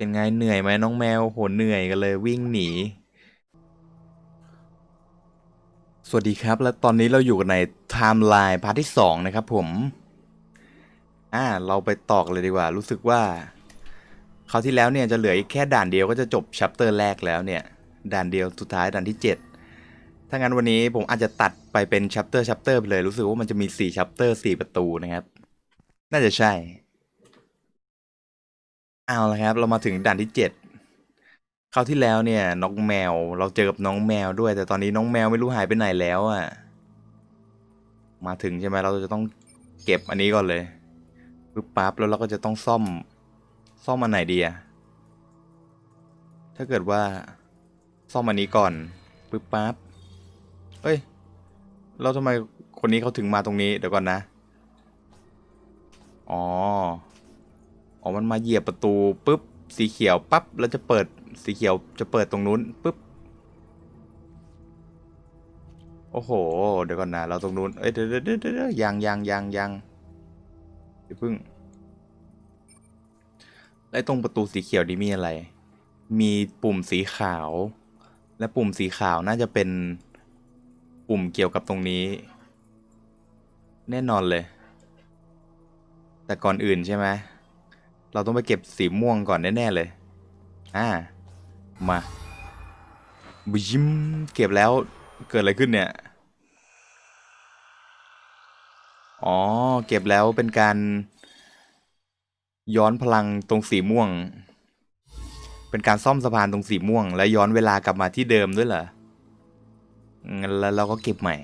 เป็นไงเหนื่อยไหมน้องแมวโหเหนื่อยกันเลยวิ่งหนี สวัสดีครับ และตอนนี้เราอยู่กันในไทม์ไลน์พาร์ทที่สองนะครับผม อ่า เราไปต่อกันเลยดีกว่า รู้สึกว่าคราวที่แล้วเนี่ยจะเหลืออีกแค่ด่านเดียวก็จะจบชัปเตอร์แรกแล้วเนี่ย ด่านเดียวสุดท้ายด่านที่ 7 ถ้างั้นวันนี้ผมอาจจะตัดไปเป็นชัปเตอร์ชัปเตอร์ไปเลยรู้สึกว่ามันจะมี4ชัปเตอร์4ประตูนะครับ น่าจะใช่ เอาละครับ เรามาถึงด่านที่เจ็ดคราวที่แล้วเนี่ยน้องแมว เราเจอกับน้องแมวด้วย แต่ตอนนี้น้องแมวไม่รู้หายไปไหนแล้วอะ่ะ มาถึงใช่ไหมเราจะต้องเก็บอันนี้ก่อนเลยปึ๊บปั๊บแล้วเราก็จะต้องซ่อม ซ่อมอันไหนดีอะถ้าเกิดว่าซ่อมอันนี้ก่อนปึ๊บปั๊บเฮ้ยแล้วทำไมคนนี้เขาถึงมาตรงนี้เดี๋ยวก่อนนะ อ๋อ อ๋อมันมาเหยียบประตูปุ๊บสีเขียวปั๊บแล้วจะเปิดสีเขียวจะเปิดตรงนู้นปุ๊บโอ้โห เดี๋ยวก่อนนะเราตรงนู้นเอ้ยเดี๋ยวเดี๋ยวเดี๋ยวยังยังยังยังเดี๋ยวพึ่งแล้วตรงประตูสีเขียวนี่มีอะไร มีปุ่มสีขาว และปุ่มสีขาวน่าจะเป็นปุ่มเกี่ยวกับตรงนี้ แน่นอนเลย แต่ก่อนอื่นใช่ไหม เราต้องไปเก็บสีม่วงก่อนแน่ๆเลย อ่า มาบิมเก็บแล้วเกิดอะไรขึ้นเนี่ย อ๋อ เก็บแล้วเป็นการ ย้อนพลังตรงสีม่วง เป็นการซ่อมสะพานตรงสีม่วง และย้อนเวลากลับมาที่เดิมด้วยเหรอ งั้นแล้วเราก็เก็บใหม่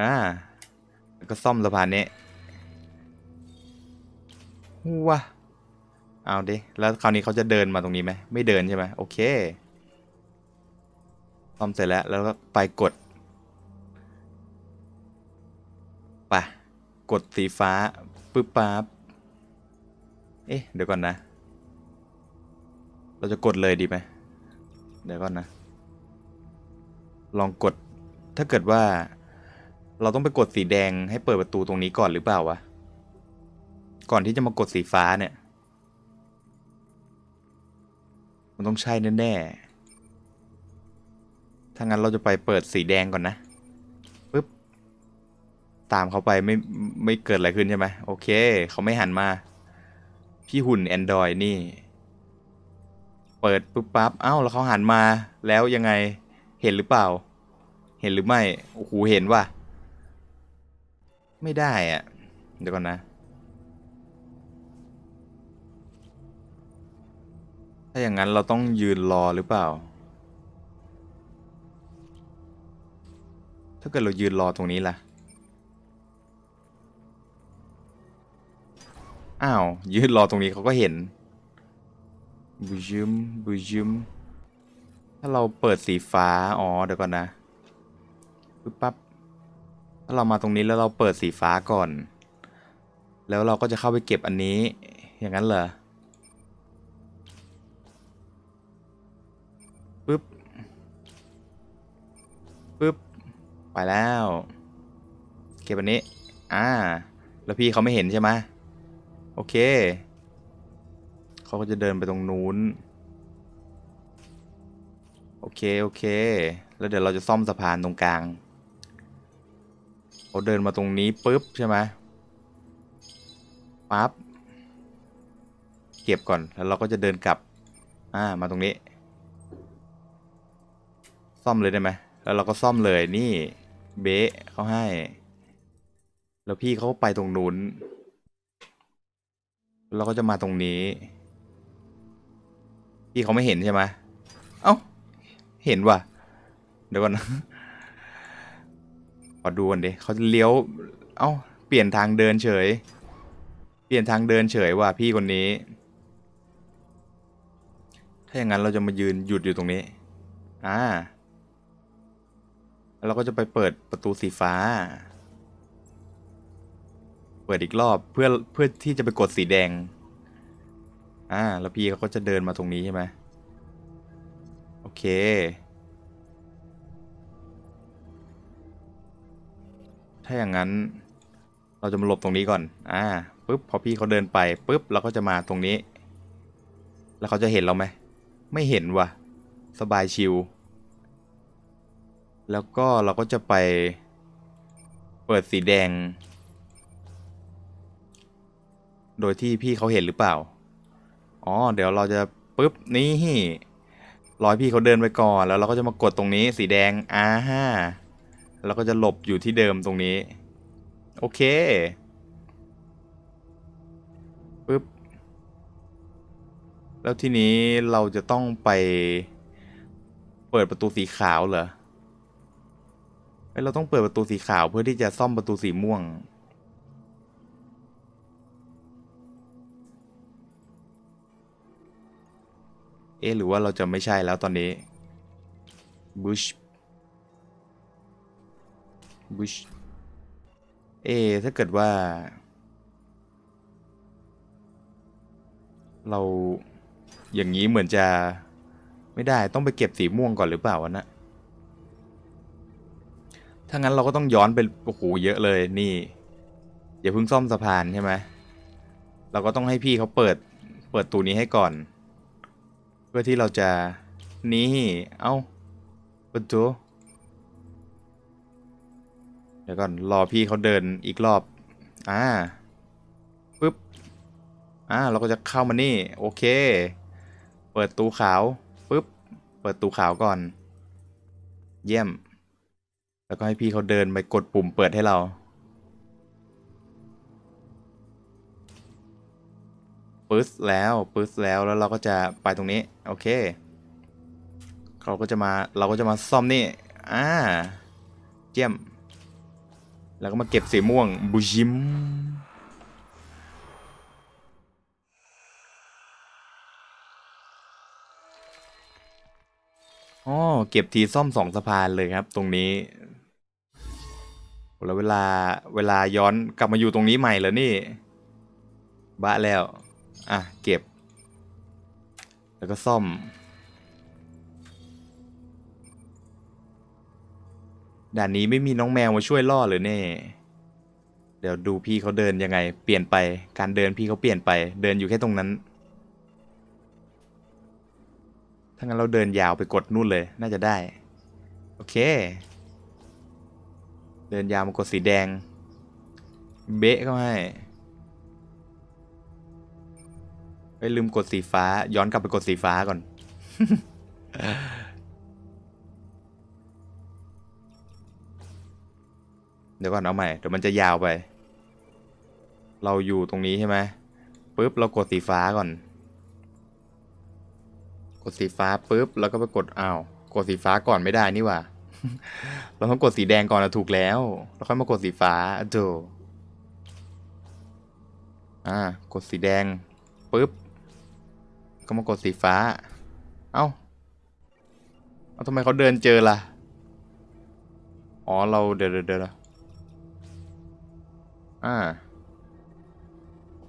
อ่าแล้วก็ซ่อมสะพานนี้ ว้าเอาดิ แล้วคราวนี้เขาจะเดินมาตรงนี้ไหม ไม่เดินใช่ไหมโอเคซ่อมเสร็จแล้ว แล้วก็ไปกด ไป กดสีฟ้า ปึ๊บปั๊บ เอ๊ะ เดี๋ยวก่อนนะ เราจะกดเลยดีไหม เดี๋ยวก่อนนะ ลองกด ถ้าเกิดว่า เราต้องไปกดสีแดงให้เปิดประตูตรงนี้ก่อนหรือเปล่าวะ ก่อนที่จะมากดสีฟ้าเนี่ย มันต้องใช่แน่ๆถ้างั้นเราจะไปเปิดสีแดงก่อนนะปึ๊บตามเขาไปไม่ไม่เกิดอะไรขึ้นใช่ไหมโอเค เขาไม่หันมา พี่หุ่น Android นี่ เปิดปุ๊บปั๊บเอ้าแล้วเขาหันมาแล้วยังไงเห็นหรือเปล่า เห็นหรือไม่โอ้โหเห็นว่ะไม่ได้อะเดี๋ยวก่อนนะ ถ้าอย่างนั้นเราต้องยืนรอหรือเปล่า ถ้าเกิดเรายืนรอตรงนี้ล่ะ อ้าว ยืนรอตรงนี้เขาก็เห็นบุยึมบุยึมถ้าเราเปิดสีฟ้า อ๋อ เดี๋ยวก่อนนะปึ๊บปั๊บ ถ้าเรามาตรงนี้แล้วเราเปิดสีฟ้าก่อน แล้วเราก็จะเข้าไปเก็บอันนี้ อย่างนั้นเหรอ ปึ๊บ ไปแล้ว เก็บอันนี้ อ่า แล้วพี่เขาไม่เห็นใช่ไหมโอเค เขาก็จะเดินไปตรงนู้น โอเค โอเค แล้วเดี๋ยวเราจะซ่อมสะพานตรงกลางเขาเดินมาตรงนี้ปุ๊บใช่ไหมปั๊บ เก็บก่อน แล้วเราก็จะเดินกลับ อ่า มาตรงนี้ ซ่อมเลยได้ไหม แล้วเราก็ซ่อมเลยนี่ เบะเขาให้ แล้วพี่เขาไปตรงนู้นเราก็จะมาตรงนี้ พี่เขาไม่เห็นใช่ไหมเอ้า เห็นว่ะ เดี๋ยวก่อนนะขอดูกันดิเขาเลี้ยว เอ้า เปลี่ยนทางเดินเฉย เปลี่ยนทางเดินเฉยว่ะพี่คนนี้ ถ้าอย่างนั้นเราจะมายืนหยุดอยู่ตรงนี้ อ่า แล้วเราก็จะไปเปิดประตูสีฟ้า เปิดอีกรอบเพื่อเพื่อที่จะไปกดสีแดง อ่า แล้วพี่เขาก็จะเดินมาตรงนี้ใช่ไหมโอเค ถ้าอย่างนั้นเราจะมาหลบตรงนี้ก่อน อ่าปุ๊บพอพี่เขาเดินไปปุ๊บเราก็จะมาตรงนี้ แล้วเขาจะเห็นเราไหม ไม่เห็นว่ะ สบายชิว แล้วก็เราก็จะไปเปิดสีแดง โดยที่พี่เขาเห็นหรือเปล่า อ๋อ เดี๋ยวเราจะปุ๊บนี่รอยพี่เขาเดินไปก่อน แล้วเราก็จะมากดตรงนี้สีแดงอ่าฮะเราก็จะหลบอยู่ที่เดิมตรงนี้ โอเคปุ๊บ แล้วทีนี้เราจะต้องไปเปิดประตูสีขาวเหรอ เอ้ยเราต้องเปิดประตูสีขาวเพื่อที่จะซ่อมประตูสีม่วง เอ๊ะหรือว่าเราจะไม่ใช่แล้วตอนนี้บุชบุชเอ๊ถ้าเกิดว่า เราอย่างนี้เหมือนจะไม่ได้ต้องไปเก็บสีม่วงก่อนหรือเปล่าวะนะ ถ้างั้นเราก็ต้องย้อนไปโอ้โหเยอะเลยนี่อย่าเพิ่งซ่อมสะพานใช่ไหมเราก็ต้องให้พี่เขาเปิดเปิดตูนี้ให้ก่อน เพื่อที่เราจะนี่เอา้าเปิดตัวเดี๋ยวก่อนรอพี่เขาเดินอีกรอบอ่าปึ๊บอ่าเราก็จะเข้ามานี่โอเค เปิดตูขาวปึ๊บเปิดตูขาวก่อน เยี่ยม แล้วก็ให้พี่เขาเดินไปกดปุ่มเปิดให้เรา ปึ๊สแล้ว ปึ๊สแล้ว แล้วเราก็จะไปตรงนี้ โอเค เขาก็จะมา เราก็จะมาซ่อมนี่ อ่าเยี่ยม แล้วก็มาเก็บสีม่วงบุชิมอ๋อเก็บทีซ่อมสองสะพานเลยครับ ตรงนี้ แล้วเวลาเวลาย้อนกลับมาอยู่ตรงนี้ใหม่แล้วนี่บ้าแล้ว อะ เก็บ แล้วก็ซ่อม ด่านนี้ไม่มีน้องแมวมาช่วยล่อเลยเน่ เดี๋ยวดูพี่เขาเดินยังไง เปลี่ยนไป การเดินพี่เขาเปลี่ยนไป เดินอยู่แค่ตรงนั้น ถ้างั้นเราเดินยาวไปกดนู่นเลย น่าจะได้ โอเค เดินยาวมากดสีแดง เบะเข้าให้ไปลืมกดสีฟ้า ย้อนกลับไปกดสีฟ้าก่อน เดี๋ยวก่อนเอาใหม่ เดี๋ยวมันจะยาวไป เราอยู่ตรงนี้ใช่ไหมปุ๊บเรากดสีฟ้าก่อน กดสีฟ้าปุ๊บแล้วก็ไปกดอ้าวกดสีฟ้าก่อนไม่ได้นี่ว่า เราต้องกดสีแดงก่อนนะถูกแล้ว แล้วค่อยมากดสีฟ้าโจอ่ากดสีแดงปุ๊บ ก็มากดสีฟ้า เอ้าเอาทำไมเขาเดินเจอล่ะ อ๋อเราเดี๋ยวเดี๋ยวเดี๋ยวอ่า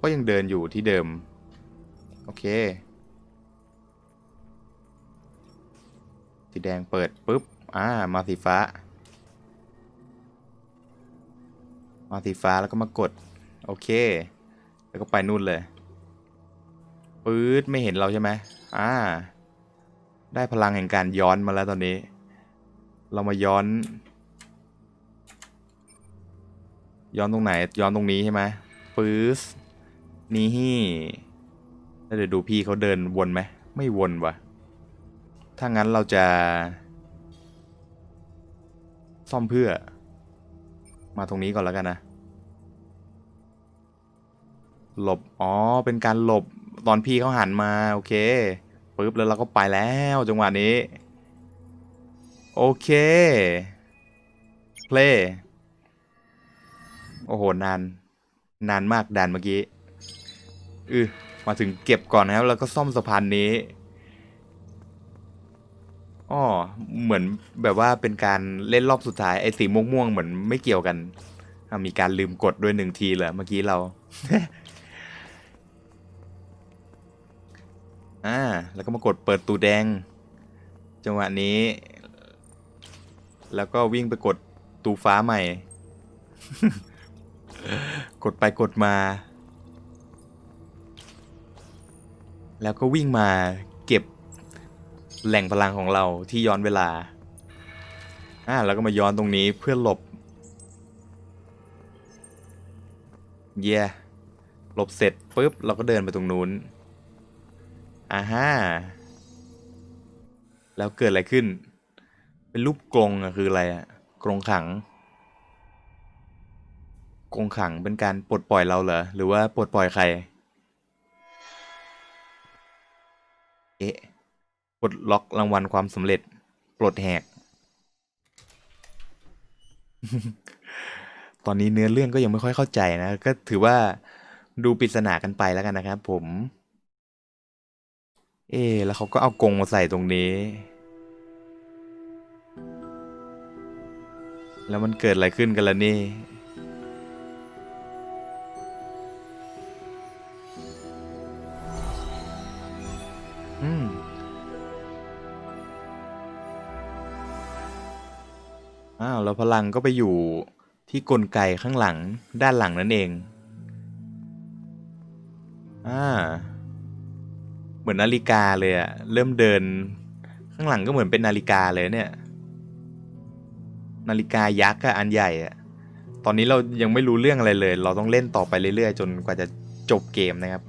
ก็ยังเดินอยู่ที่เดิม โอเค สีแดงเปิดปุ๊บ อ่า มาสีฟ้า มาสีฟ้าแล้วก็มากด โอเค แล้วก็ไปนู่นเลยปื๊ดไม่เห็นเราใช่ไหมอ่า ได้พลังแห่งการย้อนมาแล้วตอนนี้ เรามาย้อน ย้อนตรงไหน ย้อนตรงนี้ใช่ไหมปื๊ดนี่แล้วเดี๋ยวดูพี่เขาเดินวนไหม ไม่วนว่ะ ถ้างั้นเราจะ ซ่อมเพื่อ มาตรงนี้ก่อนแล้วกันนะ หลบ อ๋อ เป็นการหลบตอนพี่เขาหันมา โอเคปุ๊บแล้วเราก็ไปแล้วจังหวะนี้ โอเค เพลย์โอ้โห นาน นานมากด่านเมื่อกี้อือมาถึงเก็บก่อนนะครับ แล้วก็ซ่อมสะพานนี้ อ๋อเหมือนแบบว่าเป็นการเล่นรอบสุดท้ายไอ้สีม่วงๆเหมือนไม่เกี่ยวกันมีการลืมกดด้วยหนึ่งทีเหรอเมื่อกี้เราอ่าแล้วก็มากดเปิดตูแดง จังหวะนี้ แล้วก็วิ่งไปกดตูฟ้าใหม่ กดไปกดมา แล้วก็วิ่งมา แหล่งพลังของเราที่ย้อนเวลา อ่าแล้วก็มาย้อนตรงนี้เพื่อหลบ เย่หลบเสร็จปุ๊บเราก็เดินไปตรงนู้นอ่าฮะแล้วเกิดอะไรขึ้น เป็นรูปกรงอะคืออะไรอะกรงขัง กรงขังเป็นการปลดปล่อยเราเหรอ หรือว่าปลดปล่อยใคร เอ๊ะ ดล็อกรางวัลความสำเร็จ ปลดแหก ตอนนี้เนื้อเรื่องก็ยังไม่ค่อยเข้าใจนะ ก็ถือว่าดูปริศนากันไปแล้วกันนะครับผม เอ๊แล้วเขาก็เอากงมาใส่ตรงนี้ แล้วมันเกิดอะไรขึ้นกันล่ะนี่ อ้าวแล้วพลังก็ไปอยู่ที่กลไกข้างหลังด้านหลังนั่นเอง อ่า เหมือนนาฬิกาเลยอะเริ่มเดิน ข้างหลังก็เหมือนเป็นนาฬิกาเลยเนี่ย นาฬิกายักษ์อะอันใหญ่อะตอนนี้เรายังไม่รู้เรื่องอะไรเลย เราต้องเล่นต่อไปเรื่อยๆ จนกว่าจะจบเกมนะครับ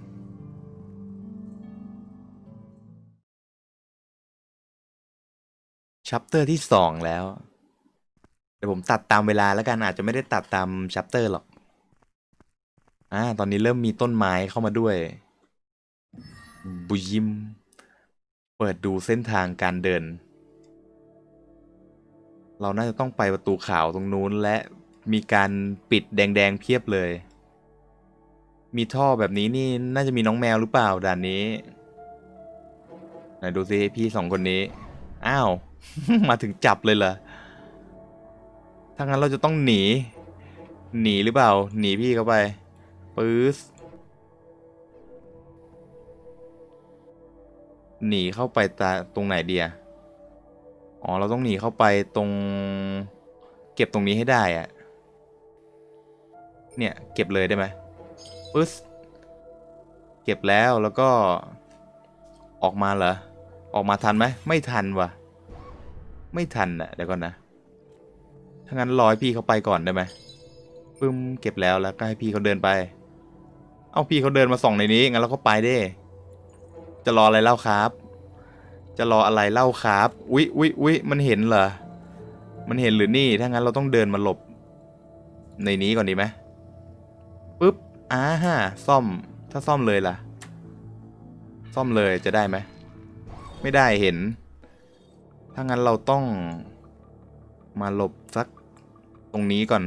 ชัปเตอร์ที่สองแล้ว เดี๋ยวผมตัดตามเวลาแล้วกันอาจจะไม่ได้ตัดตามชัปเตอร์หรอก อ่า ตอนนี้เริ่มมีต้นไม้เข้ามาด้วย บุยิม เปิดดูเส้นทางการเดิน เราน่าจะต้องไปประตูขาวตรงนู้นและมีการปิดแดงๆเพียบเลย มีท่อแบบนี้นี่น่าจะมีน้องแมวหรือเปล่าด่านนี้ไหนดูซิพี่สองคนนี้ อ้าว มาถึงจับเลยเหรอ ถ้างั้นเราจะต้องหนี หนีหรือเปล่า หนีพี่เข้าไป ปื๊สหนีเข้าไปตาตรงไหนเดียอ๋อ เราต้องหนีเข้าไปตรง เก็บตรงนี้ให้ได้อะเนี่ย เก็บเลยได้ไหมปึ๊สเก็บแล้วแล้วก็ ออกมาเหรอ ออกมาทันไหม ไม่ทันวะไม่ทันอะเดี๋ยวก่อนนะ ถ้างั้นรอให้พี่เขาไปก่อนได้ไหมปึ้มเก็บแล้วแล้วก็ให้พี่เขาเดินไป เอาพี่เขาเดินมาส่องในนี้งั้นเราก็ไปเด้จะรออะไรเล่าครับ จะรออะไรเล่าครับอุ๊ยอุ๊ยอุ๊ยมันเห็นเหรอมันเห็นหรือนี่ถ้างั้นเราต้องเดินมาหลบ ในนี้ก่อนดีไหมปึ๊บอ่าฮะซ่อม ถ้าซ่อมเลยล่ะ ซ่อมเลยจะได้ไหมไม่ได้เห็น ถ้างั้นเราต้องมาหลบสัก รงนี้ก่อน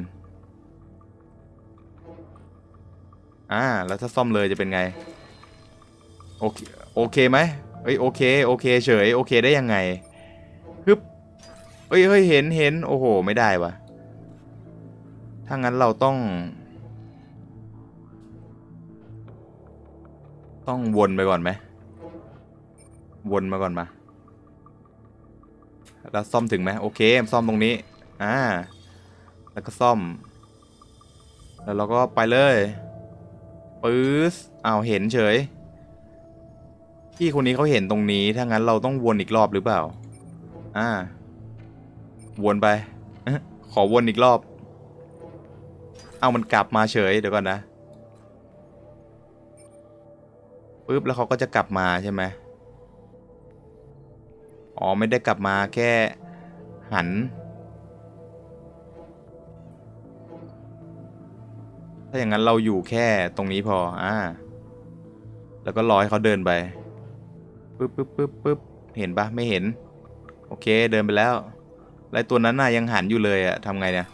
อ่า แล้วถ้าซ่อมเลยจะเป็นไง โอเค โอเคไหมเอ้ย โอเค โอเค เฉย โอเคได้ยังไงฮึบเอ้ยเฮ้ย เห็นเห็น โอ้โห ไม่ได้วะถ้างั้นเราต้อง ต้องวนไปก่อนไหม วนมาก่อนมา แล้วซ่อมถึงไหมโอเค ซ่อมตรงนี้ อ่า แล้วก็ซ่อม แล้วเราก็ไปเลยปื๊สอ้าวเห็นเฉย พี่คนนี้เขาเห็นตรงนี้ ถ้างั้นเราต้องวนอีกรอบหรือเปล่า อ่า วนไป ขอวนอีกรอบ เอามันกลับมาเฉยเดี๋ยวก่อนนะปุ๊บแล้วเขาก็จะกลับมาใช่ไหมอ๋อไม่ได้กลับมาแค่หัน ถ้าอย่างนั้นเราอยู่แค่ตรงนี้พอ อ่า แล้วก็รอให้เขาเดินไป ปึ๊บปึ๊บปึ๊บปึ๊บเห็นปะไม่เห็น โอเค เดินไปแล้วแล้ตัวนั้นน่ะยังหันอยู่เลยอะทำไงเนี่ย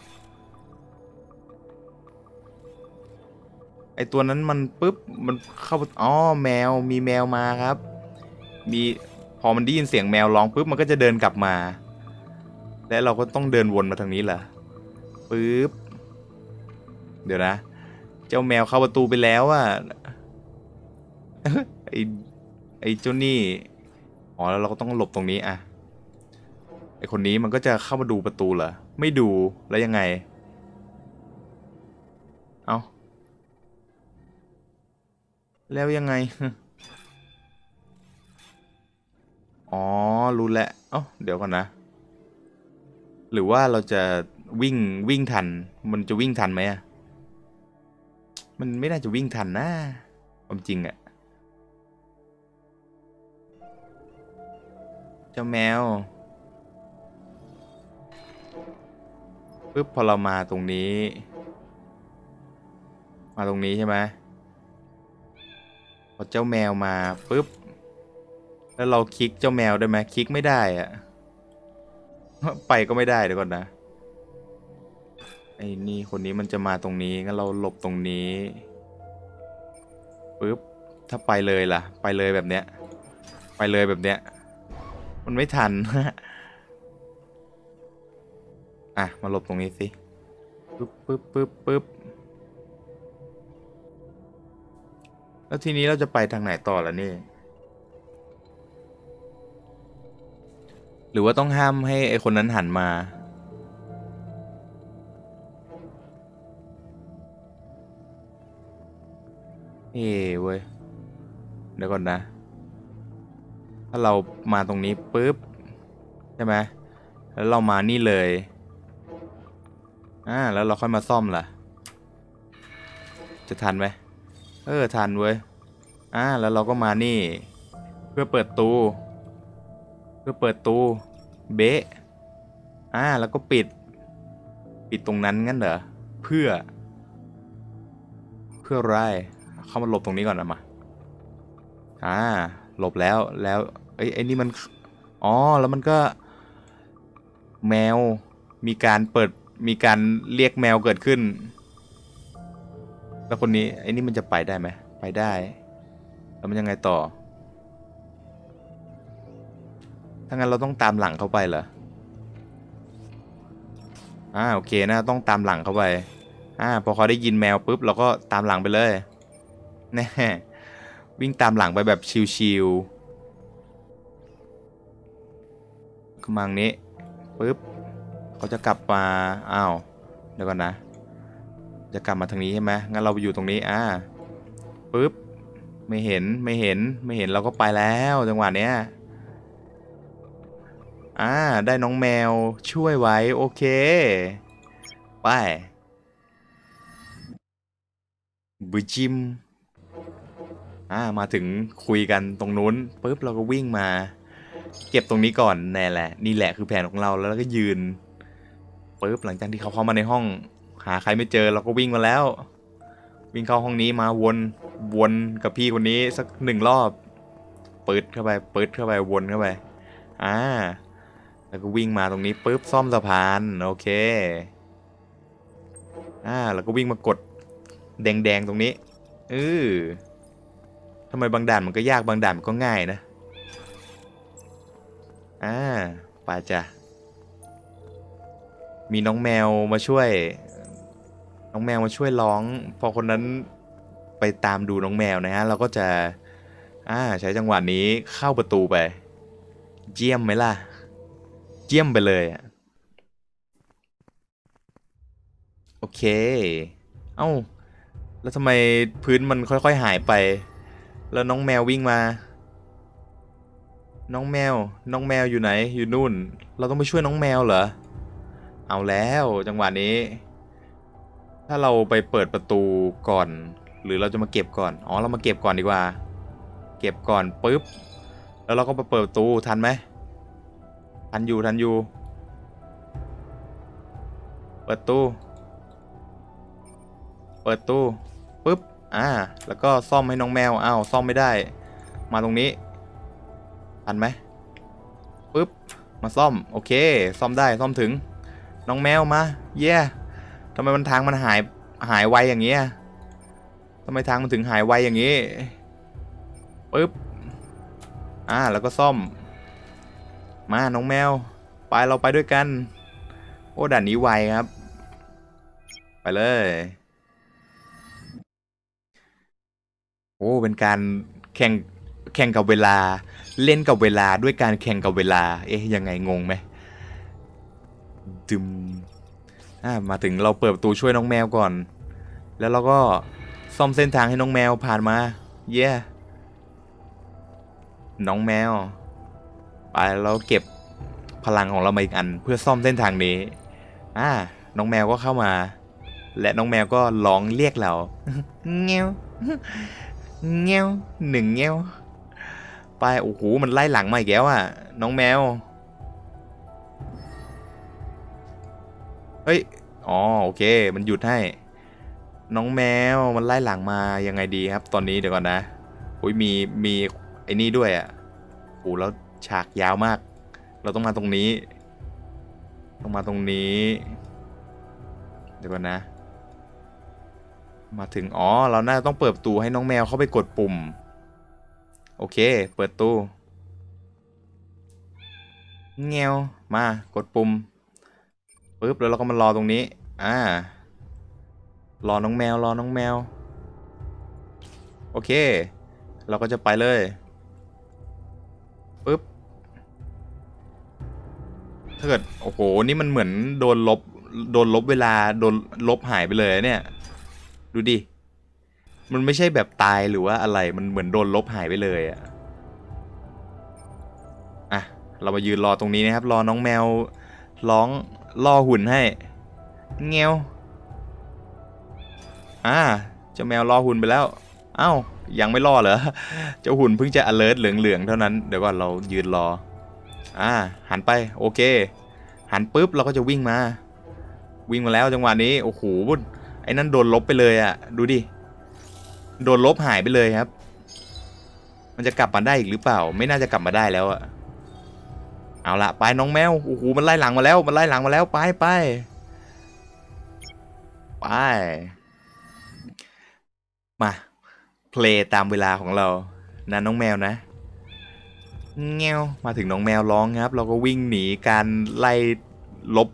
ไอตัวนั้นมันปุ๊บ มันเข้า อ๋อ แมว มีแมวมาครับ มี พอมันได้ยินเสียงแมวร้องปุ๊บ มันก็จะเดินกลับมา และเราก็ต้องเดินวนมาทางนี้เหรอปุ๊บ เดี๋ยวนะ เจ้าแมวเข้าประตูไปแล้วอะไอไอเจ้านี่อ๋อแล้วเราก็ต้องหลบตรงนี้อะไอคนนี้มันก็จะเข้ามาดูประตูเหรอไม่ดูแล้วยังไง เอาแล้วยังไงอ๋อรู้แล้วเอ้าเดี๋ยวก่อนนะ หรือว่าเราจะวิ่งวิ่งทัน มันจะวิ่งทันไหมอะ มันไม่น่าจะวิ่งทันนะความจริงอะเจ้าแมวปึ๊บพอเรามาตรงนี้ มาตรงนี้ใช่ไหมพอเจ้าแมวมาปึ๊บแล้วเราคลิกเจ้าแมวได้ไหมคลิกไม่ได้อะไปก็ไม่ได้เดี๋ยวก่อนนะ ไอ้นี่คนนี้มันจะมาตรงนี้งั้นเราหลบตรงนี้ปึ๊บถ้าไปเลยล่ะ ไปเลยแบบเนี้ย ไปเลยแบบเนี้ย มันไม่ทัน อะ มาหลบตรงนี้สิปึ๊บปึ๊บปึ๊บปึ๊บแล้วทีนี้เราจะไปทางไหนต่อล่ะนี่ หรือว่าต้องห้ามให้ไอคนนั้นหันมา เอ้เว้ย เดี๋ยวก่อนนะ ถ้าเรามาตรงนี้ปุ๊บ ใช่ไหมแล้วเรามานี่เลย อ่า แล้วเราค่อยมาซ่อมล่ะ จะทันไหม เออ ทันเว้ย อ่า แล้วเราก็มานี่ เพื่อเปิดตู เพื่อเปิดตู เบะ อ่า แล้วก็ปิด ปิดตรงนั้นงั้นเหรอ เพื่อ เพื่ออะไร เข้ามาหลบตรงนี้ก่อนนะมาอ่าหลบแล้วแล้วเอ้ไอ้นี่มันอ๋อแล้วมันก็แมวมีการเปิดมีการเรียกแมวเกิดขึ้น แล้วคนนี้ไอ้นี่มันจะไปได้ไหมไปได้ แล้วมันยังไงต่อถ้างั้นเราต้องตามหลังเขาไปเหรออ่าโอเคนะต้องตามหลังเขาไปอ่าพอเขาได้ยินแมวปุ๊บเราก็ตามหลังไปเลย แน่วิ่งตามหลังไปแบบชิวๆกำลังนี้ปุ๊บเขาจะกลับมาอ้าวเดี๋ยวก่อนนะ จะกลับมาทางนี้ใช่ไหมงั้นเราไปอยู่ตรงนี้อ่าปุ๊บไม่เห็นไม่เห็นไม่เห็นเราก็ไปแล้วจังหวะเนี้ยอ่าได้น้องแมวช่วยไว้โอเคไปบูจิม อ่ามาถึงคุยกันตรงนู้นปุ๊บเราก็วิ่งมา เก็บตรงนี้ก่อนแน่แหละ นี่แหละคือแผนของเราแล้วเราก็ยืนปุ๊บหลังจากที่เขาเข้ามาในห้อง หาใครไม่เจอเราก็วิ่งมาแล้ว วิ่งเข้าห้องนี้มาวนวนกับพี่คนนี้สักหนึ่งรอบเปิดเข้าไปเปิดเข้าไปวนเข้าไปอ่าแล้วก็วิ่งมาตรงนี้ปุ๊บซ่อมสะพานโอเคอ่าแล้วก็วิ่งมากดแดงๆตรงนี้เออ ทำไมบางด่านมันก็ยากบางด่านมันก็ง่ายนะ อ่าไป่าจ้ะมีน้องแมวมาช่วย น้องแมวมาช่วยร้อง พอคนนั้นไปตามดูน้องแมวนะฮะ เราก็จะ อ่า ใช้จังหวะนี้เข้าประตูไป เจียมไหมล่ะ เจียมไปเลยอะโอเค เอ้า แล้วทำไมพื้นมันค่อยๆหายไป แล้วน้องแมววิ่งมา น้องแมว น้องแมวอยู่ไหน อยู่นู่น เราต้องไปช่วยน้องแมวเหรอ เอาแล้วจังหวะนี้ ถ้าเราไปเปิดประตูก่อน หรือเราจะมาเก็บก่อน อ๋อ เรามาเก็บก่อนดีกว่า เก็บก่อนปุ๊บ แล้วเราก็ไปเปิดประตูทันไหม ทันอยู่ ทันอยู่ เปิดตู้ เปิดตู้ปุ๊บ อ่า แล้วก็ซ่อมให้น้องแมวอ้าวซ่อมไม่ได้ มาตรงนี้ทันไหมปุ๊บ มาซ่อม โอเค ซ่อมได้ซ่อมถึง น้องแมวมา เย้ทำไมมันทางมันหายหายไวอย่างเงี้ยทำไมทางมันถึงหายไวอย่างงี้ปุ๊บ อ่า แล้วก็ซ่อม มา น้องแมว ไปเราไปด้วยกัน โอ้ด่านนี้ไวครับ ไปเลย โอ้เป็นการแข่งแข่งกับเวลา เล่นกับเวลาด้วยการแข่งกับเวลา เอ๊ะยังไงงงไหมดึมอ่ามาถึงเราเปิดประตูช่วยน้องแมวก่อน แล้วเราก็ซ่อมเส้นทางให้น้องแมวผ่านมา เย้น้องแมว ไปเราเก็บพลังของเรามาอีกอัน เพื่อซ่อมเส้นทางนี้ อ่า น้องแมวก็เข้ามา และน้องแมวก็ร้องเรียกเราเงี้ยว เงี้ยวหนึ่งเงี้ยวไปโอ้โหมันไล่หลังมาอีกแล้วอะ น้องแมว เฮ้ย อ๋อโอเค มันหยุดให้ น้องแมวมันไล่หลังมายังไงดีครับ ตอนนี้เดี๋ยวก่อนนะอุ้ยมีมีไอ้นี่ด้วยอะโอ้แล้วฉากยาวมาก เราต้องมาตรงนี้ ต้องมาตรงนี้ เดี๋ยวก่อนนะ มาถึงอ๋อเราน่าจะต้องเปิดประตูให้น้องแมวเข้าไปกดปุ่ม โอเค เปิดตู้เงียวมากดปุ่มปึ๊บแล้วเราก็มารอตรงนี้ อ่ารอน้องแมวรอน้องแมว โอเค เราก็จะไปเลยปึ๊บถ้าเกิดโอ้โหนี่มันเหมือนโดนลบโดนลบเวลาโดนลบหายไปเลยเนี่ย ดูดิ มันไม่ใช่แบบตายหรือว่าอะไร มันเหมือนโดนลบหายไปเลยอะอะ เรามายืนรอตรงนี้นะครับ รอน้องแมว ร้องล่อหุ่นให้ เงียว อ่า เจ้าแมวล่อหุ่นไปแล้ว เอ้า ยังไม่ล่อเหรอ เจ้าหุ่นเพิ่งจะ alert เหลืองๆ เท่านั้น เดี๋ยวก่อนเรายืนรอ อ่า หันไป โอเค หันปุ๊บเราก็จะวิ่งมา วิ่งมาแล้วจังหวะนี้ โอ้โห ไอ้นั่นโดนลบไปเลยอะดูดิ โดนลบหายไปเลยครับ มันจะกลับมาได้อีกหรือเปล่า ไม่น่าจะกลับมาได้แล้วอะเอาละไปน้องแมวโอ้โหมันไล่หลังมาแล้วมันไล่หลังมาแล้วไปไปไปมาเพลย์ตามเวลาของเรานะน้องแมวนะเงี้ยวมาถึงน้องแมวร้องครับ เราก็วิ่งหนีการไล่ลบ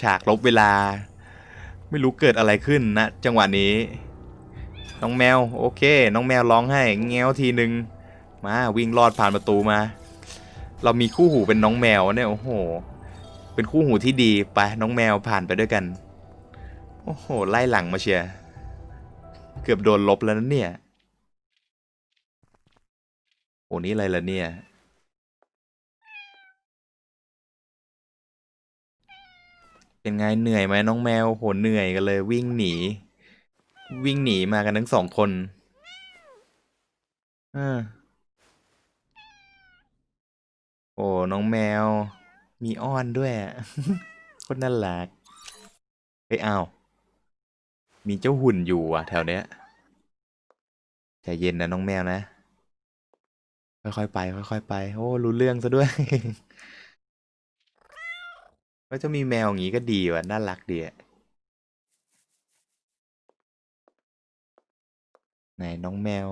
ฉากลบเวลา ไม่รู้เกิดอะไรขึ้นนะจังหวะนี้ น้องแมวโอเค น้องแมวร้องให้เงี้ยวทีหนึ่งมาวิ่งลอดผ่านประตูมา เรามีคู่หูเป็นน้องแมวเนี่ยโอ้โห เป็นคู่หูที่ดีไปน้องแมวผ่านไปด้วยกัน โอ้โหไล่หลังมาเชียเกือบโดนลบแล้วนะเนี่ยโอ้นี่อะไรล่ะเนี่ย เป็นไงเหนื่อยไหมน้องแมวโหเหนื่อยกันเลย วิ่งหนี วิ่งหนีมากันทั้งสองคนอโอ้น้องแมว มีอ้อนด้วยคนน่ารักเฮ้ยอ้าวมีเจ้าหุ่นอยู่อะ แถวเนี้ยใจเย็นนะน้องแมวนะ ค่อยๆไป ค่อยๆไป โอ้รู้เรื่องซะด้วย ก็จะมีแมวอย่างนี้ก็ดีว่ะน่ารักดีอะไหนน้องแมว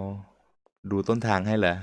ดูต้นทางให้เหรอ